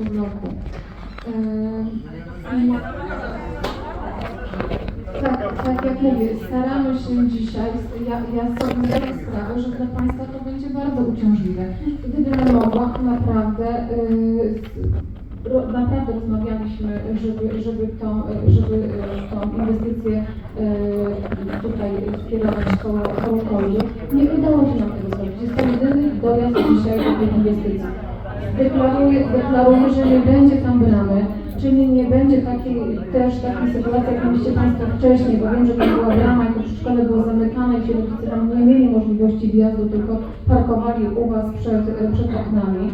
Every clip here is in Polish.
roku. Tak, tak jak mówię, staramy się dzisiaj, ja, ja sobie zdaję sprawę, że dla Państwa to będzie bardzo uciążliwe. Gdybym mogła, naprawdę, ro, naprawdę rozmawialiśmy, żeby, żeby, tą, y, żeby y, tą inwestycję y, tutaj skierować koło, kołokolwiek. Nie udało się nam tego zrobić. Jest to jedyny dojazd dzisiaj do tej inwestycji. Deklaruję, deklaruję, że nie będzie tam bramy, czyli nie będzie takiej, też takiej sytuacji, jak mieliście Państwo wcześniej, bo wiem, że tam była brama i to przedszkole było zamykane i ci rodzice tam nie mieli możliwości wjazdu, tylko parkowali u Was przed, przed oknami.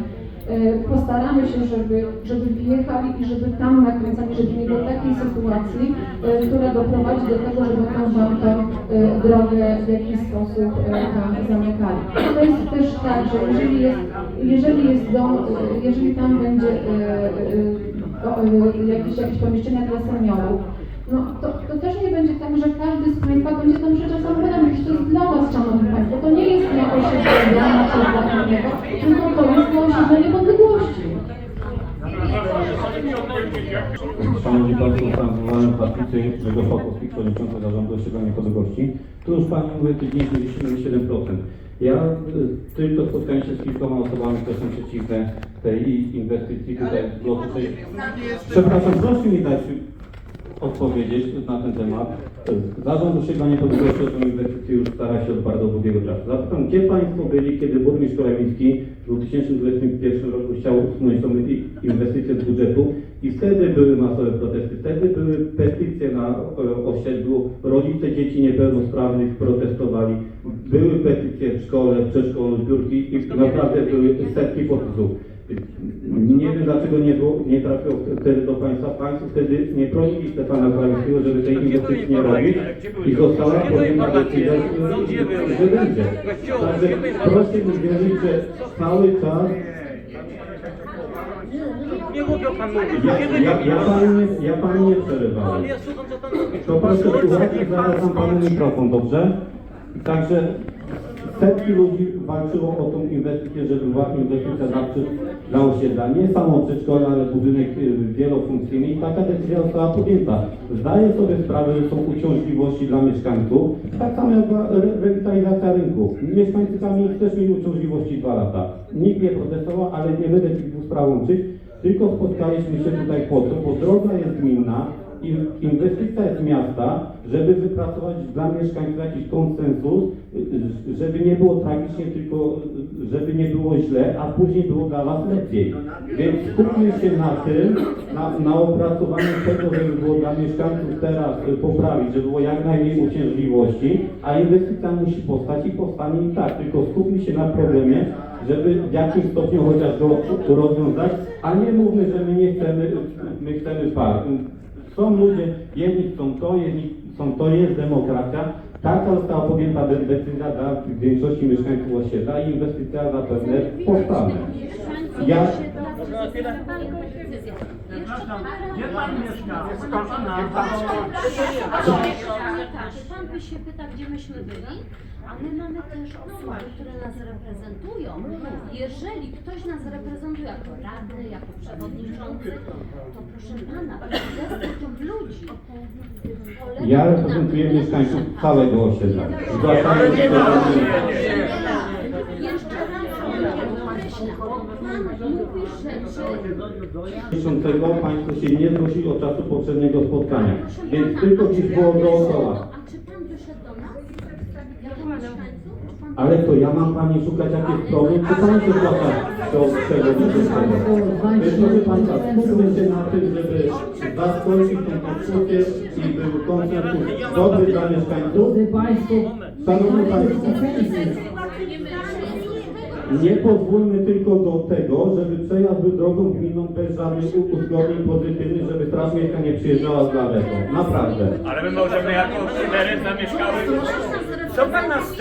E, Postaramy się, żeby, żeby wjechali i żeby tam nakręcali, żeby nie było takiej sytuacji, e, która doprowadzi do tego, żeby tą wam tą e, drogę w jakiś sposób tam zamykali. To jest też tak, że jeżeli jest, jeżeli jest dom, jeżeli tam będzie jakieś, jakieś pomieszczenia dla seniorów, no to, to też nie będzie tak, że każdy z Państwa będzie tam samochodem, przecież to jest dla Was, Szanowni Państwo, to nie jest na osiedle dla czy dla innego, tylko to jest na osiedle niepodległości. Szanowni Państwo, Francouzowałem Patrycy Grzegorz Pokowski, przewodniczący zarządu osiedla niepodległości. Tu już Pani mówi, że dziś mieliśmy 7%. Ja y, tylko spotkałem się z kilkoma osobami, które są przeciwne tej inwestycji tutaj w bloku 6. Przepraszam, proszę mi dać odpowiedzieć na ten temat. Zarząd osiedla niepodległości tę inwestycję już stara się od bardzo długiego czasu. Zapytam, gdzie Państwo byli, kiedy burmistrz Koremicki w 2021 roku chciał usunąć i- inwestycję z budżetu i wtedy były masowe protesty, wtedy były petycje na e, osiedlu, rodzice dzieci niepełnosprawnych protestowali, były petycje w szkole, w przedszkolu, zbiórki i naprawdę były setki podpisów. Nie wiem dlaczego nie, było, nie trafiło wtedy do Państwa. Państwo wtedy nie prosili Stefana Krawieckiego, żeby tej inwestycji nie robić i została podjęta decyzja, że będzie. Także proszę mi wierzyć, że cały czas Nie głupio pan mówi. ja, ja, ja, panu nie, ja panu nie przerywałem. Ale ja słucham co pan mówi. To proszę i zaraz panu mikrofon, dobrze? Także setki ludzi walczyło o tą inwestycję, żeby była inwestycja przy- dla osiedla. Nie samo przedszkole, ale budynek y, wielofunkcyjny i taka decyzja została podjęta. Zdaję sobie sprawę, że są uciążliwości dla mieszkańców, tak samo jak rewitalizacja rynku. Mieszkańcy Kamienic też mieli uciążliwości dwa lata. Nikt nie protestował, ale nie będę tych dwóch spraw łączyć, tylko spotkaliśmy się tutaj po to, bo droga jest gminna, inwestycja jest miasta, żeby wypracować dla mieszkańców jakiś konsensus, żeby nie było tragicznie, tylko żeby nie było źle, a później było dla Was lepiej. Więc skupmy się na tym, na, na opracowaniu tego, żeby było dla mieszkańców teraz poprawić, żeby było jak najmniej uciążliwości, a inwestycja musi powstać i powstanie i tak, tylko skupmy się na problemie, żeby w jakimś stopniu chociaż go rozwiązać, a nie mówmy, że my nie chcemy, my chcemy park. Są ludzie, jedni chcą to, jedni chcą to, jest demokracja. Taka została podjęta de- decyzja dla większości mieszkańców osiedla i inwestycja zapewne powstanie. Ja, Gdzie pan mieszka? Czy pan by się pyta, gdzie myśmy byli? A my mamy też osoby, które nas reprezentują. Jeżeli ktoś nas reprezentuje jako radny, jako przewodniczący, to proszę pana, w ludzi. Ja na reprezentuję mieszkańców całego osiedla. Zgłaszam się do- pan miesiącego Państwo się nie zgłosili od czasu poprzedniego spotkania, więc tylko gdzieś było dookoła. A czy pan wyszedł do nas? Pan Ale to ja mam Pani szukać jakiś problem, czy Pani się zgłasza do czego? Więc proszę Państwa, skupmy się na tym, żeby zaskoczyć tę dyskusję i był konsensus dobry dla mieszkańców. Szanowni Państwo, nie pozwólmy tylko do tego, żeby przejazd był drogą gminną bez żadnych uzgodnień pozytywnych, żeby Straż nie przyjeżdżała z lawetą. Naprawdę. Ale my możemy jako cztery zamieszkały. Co pan nas